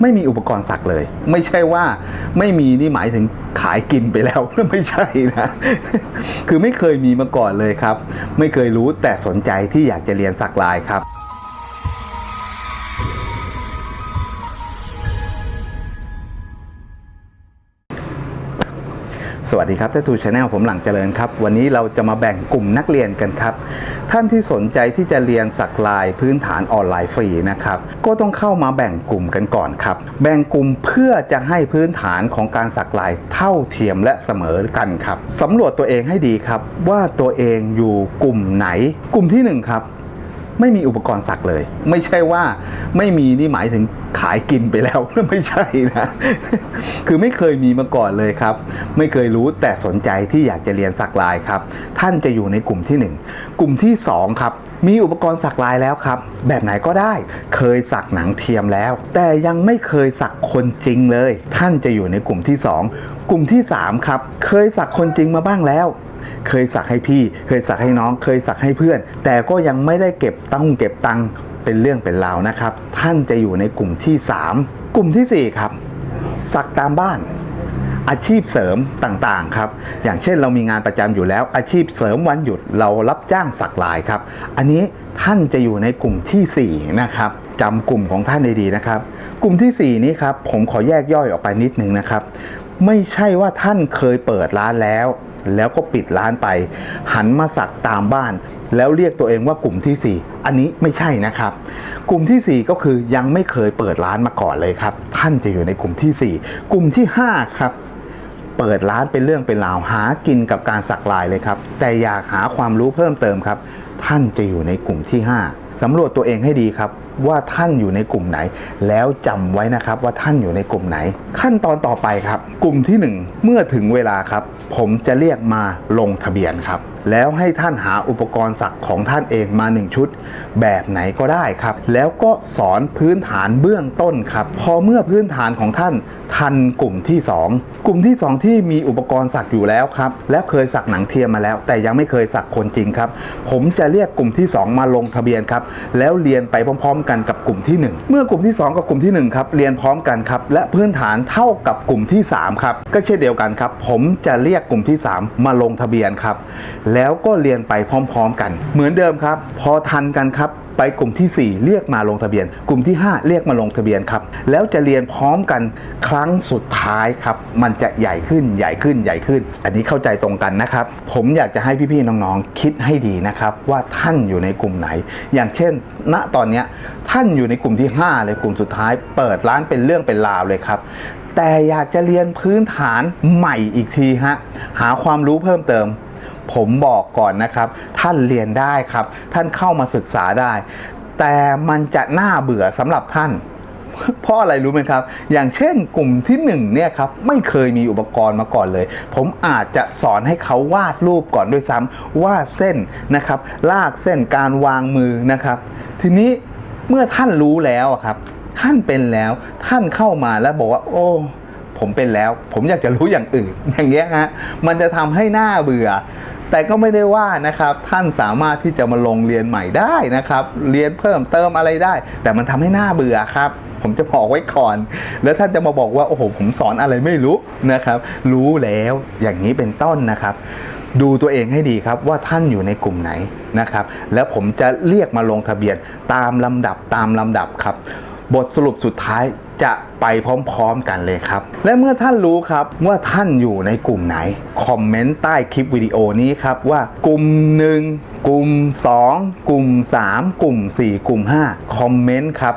ไม่มีอุปกรณ์สักเลย ไม่ใช่ว่าไม่มีนี่หมายถึงขายกินไปแล้วไม่ใช่นะคือไม่เคยมีมาก่อนเลยครับ ไม่เคยรู้แต่สนใจที่อยากจะเรียนสักลายครับ สวัสดีครับ t ทูชาแนลผมหลังเจริญครับ วันนี้เราจะมาแบ่งกลุ่มนักเรียนกันครับ ท่านที่สนใจที่จะเรียนสักลายพื้นฐานออนไลน์ฟรีนะครับ ก็ต้องเข้ามาแบ่งกลุ่มกันก่อนครับ แบ่งกลุ่มเพื่อจะให้พื้นฐานของการสักลายเท่าเทียมและเสมอกันครับสำรวจตัวเองให้ดีครับ ว่าตัวเองอยู่กลุ่มไหน กลุ่มที่หนึ่งครับ ไม่มีอุปกรณ์สักเลย ไม่ใช่ว่าไม่มีนี่หมายถึงขายกินไปแล้วไม่ใช่นะคือไม่เคยมีมาก่อนเลยครับ ไม่เคยรู้แต่สนใจที่อยากจะเรียนสักลายครับ ท่านจะอยู่ในกลุ่มที่หนึ่งกลุ่มที่สองครับ มีอุปกรณ์สักลายแล้วครับ แบบไหนก็ได้ เคยสักหนังเทียมแล้ว แต่ยังไม่เคยสักคนจริงเลย ท่านจะอยู่ในกลุ่มที่สองกลุ่มที่สามครับ เคยสักคนจริงมาบ้างแล้ว เคยสักให้พี่ เคยสักให้น้อง เคยสักให้เพื่อน แต่ก็ยังไม่ได้เก็บต้องเก็บตังเป็นเรื่องเป็นราวนะครับ ท่านจะอยู่ในกลุ่มที่ 3 กลุ่มทีสี่4 ครับ สักตามบ้าน อาชีพเสริมต่างๆครับ อย่างเช่นเรามีงานประจำอยู่แล้ว อาชีพเสริมวันหยุดเรารับจ้างสักลายครับ อันนี้ท่านจะอยู่ในกลุ่มทีสี่4นะครับจำกลุ่มของท่านดีๆนะครับ กลุ่มทีสี่ 4 นี้ครับผมขอแยกย่อยออกไปนิดนึงนะครับ ไม่ใช่ว่าท่านเคยเปิดร้านแล้ว แล้วก็ปิดร้านไป หันมาสักตามบ้าน แล้วเรียกตัวเองว่ากลุ่มที่ 4 อันนี้ไม่ใช่นะครับ กลุ่มทีสี่4 ก็คือยังไม่เคยเปิดร้านมาก่อนเลยครับ ท่านจะอยู่ในกลุ่มทีสี่ 4 กลุ่มที่ 5 ครับเปิดร้านเป็นเรื่องเป็นราวหากินกับการสักลายเลยครับ แต่อยากหาความรู้เพิ่มเติมครับ ท่านจะอยู่ในกลุ่มที่ 5สำรวจตัวเองให้ดีครับ ว่าท่านอยู่ในกลุ่มไหน แล้วจำไว้นะครับว่าท่านอยู่ในกลุ่มไหน ขั้นตอนต่อไปครับ กลุ่มที่ 1 เมื่อถึงเวลาครับ ผมจะเรียกมาลงทะเบียนครับ แล้วให้ท่านหาอุปกรณ์สักของท่านเองมา 1 ชุด แบบไหนก็ได้ครับ แล้วก็สอนพื้นฐานเบื้องต้นครับ พอเมื่อพื้นฐานของท่านทันกลุ่มที่ 2 กลุ่มที่ 2 ที่มีอุปกรณ์สักอยู่แล้วครับ และเคยสักหนังเทียมมาแล้ว แต่ยังไม่เคยสักคนจริงครับ ผมจะเรียกกลุ่มที่ 2 มาลงทะเบียนครับแล้วเรียนไปพร้อม ๆ กันกับกลุ่มที่ 1 เมื่อกลุ่มที่ 2 กับกลุ่มที่1ครับเรียนพร้อมกันครับและพื้นฐานเท่ากับกลุ่มที่3ครับก็เช่นเดียวกันครับผมจะเรียกกลุ่มที่ 3 มาลงทะเบียนครับแล้วก็เรียนไปพร้อม ๆ กัน เหมือนเดิมครับ พอทันกันครับไปกลุ่มที่ 4 เรียกมาลงทะเบียน กลุ่มที่ 5 เรียกมาลงทะเบียนครับ แล้วจะเรียนพร้อมกันครั้งสุดท้ายครับ มันจะใหญ่ขึ้นใหญ่ขึ้นใหญ่ขึ้น อันนี้เข้าใจตรงกันนะครับ ผมอยากจะให้พี่ๆน้องๆคิดให้ดีนะครับ ว่าท่านอยู่ในกลุ่มไหน อย่างเช่น ณตอนนี้ท่านอยู่ในกลุ่มที่ 5 เลยกลุ่มสุดท้าย เปิดร้านเป็นเรื่องเป็นราวเลยครับแต่อยากจะเรียนพื้นฐานใหม่อีกทีฮะหาความรู้เพิ่มเติม ผมบอกก่อนนะครับ ท่านเรียนได้ครับ ท่านเข้ามาศึกษาได้ แต่มันจะน่าเบื่อสำหรับท่านเพราะอะไรรู้ไหมครับ อย่างเช่นกลุ่มที่หนึ่งเนี่ยครับไม่เคยมีอุปกรณ์มาก่อนเลย ผมอาจจะสอนให้เขาวาดรูปก่อนด้วยซ้ำวาดเส้นนะครับ ลากเส้นการวางมือนะครับ ทีนี้เมื่อท่านรู้แล้วครับ ท่านเป็นแล้วท่านเข้ามาแล้วบอกว่า โอ้ ผมเป็นแล้ว ผมอยากจะรู้อย่างอื่น อย่างเงี้ยฮะมันจะทำให้หน้าเบื่อ แต่ก็ไม่ได้ว่านะครับ ท่านสามารถที่จะมาลงเรียนใหม่ได้นะครับ เรียนเพิ่มเติมอะไรได้ แต่มันทำให้หน้าเบื่อครับผมจะบอกไว้ก่อน แล้วท่านจะมาบอกว่าโอ้โหผมสอนอะไรไม่รู้นะครับ รู้แล้วอย่างนี้เป็นต้นนะครับ ดูตัวเองให้ดีครับว่าท่านอยู่ในกลุ่มไหนนะครับ แล้วผมจะเรียกมาลงทะเบียนตามลำดับตามลำดับครับ บทสรุปสุดท้ายจะไปพร้อมๆกันเลยครับ และเมื่อท่านรู้ครับว่าท่านอยู่ในกลุ่มไหน คอมเมนต์ใต้คลิปวิดีโอนี้ครับว่ากลุ่ม 1 กลุ่ม 2 กลุ่ม 3 กลุ่ม 4 กลุ่ม 5 คอมเมนต์ครับ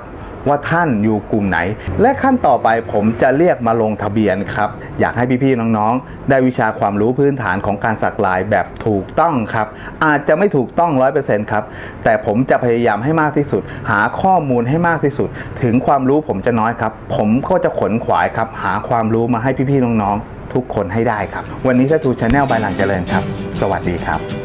ว่าท่านอยู่กลุ่มไหน และขั้นต่อไปผมจะเรียกมาลงทะเบียนครับ อยากให้พี่ๆน้องๆ ได้วิชาความรู้พื้นฐานของการสักลายแบบถูกต้องครับ อาจจะไม่ถูกต้อง 100%ครับ แต่ผมจะพยายามให้มากที่สุด หาข้อมูลให้มากที่สุด ถึงความรู้ผมจะน้อยครับ ผมก็จะขนขวายครับ หาความรู้มาให้พี่ๆน้องๆ ทุกคนให้ได้ครับ วันนี้สตูชาแนลบายหลังเจริญครับ สวัสดีครับ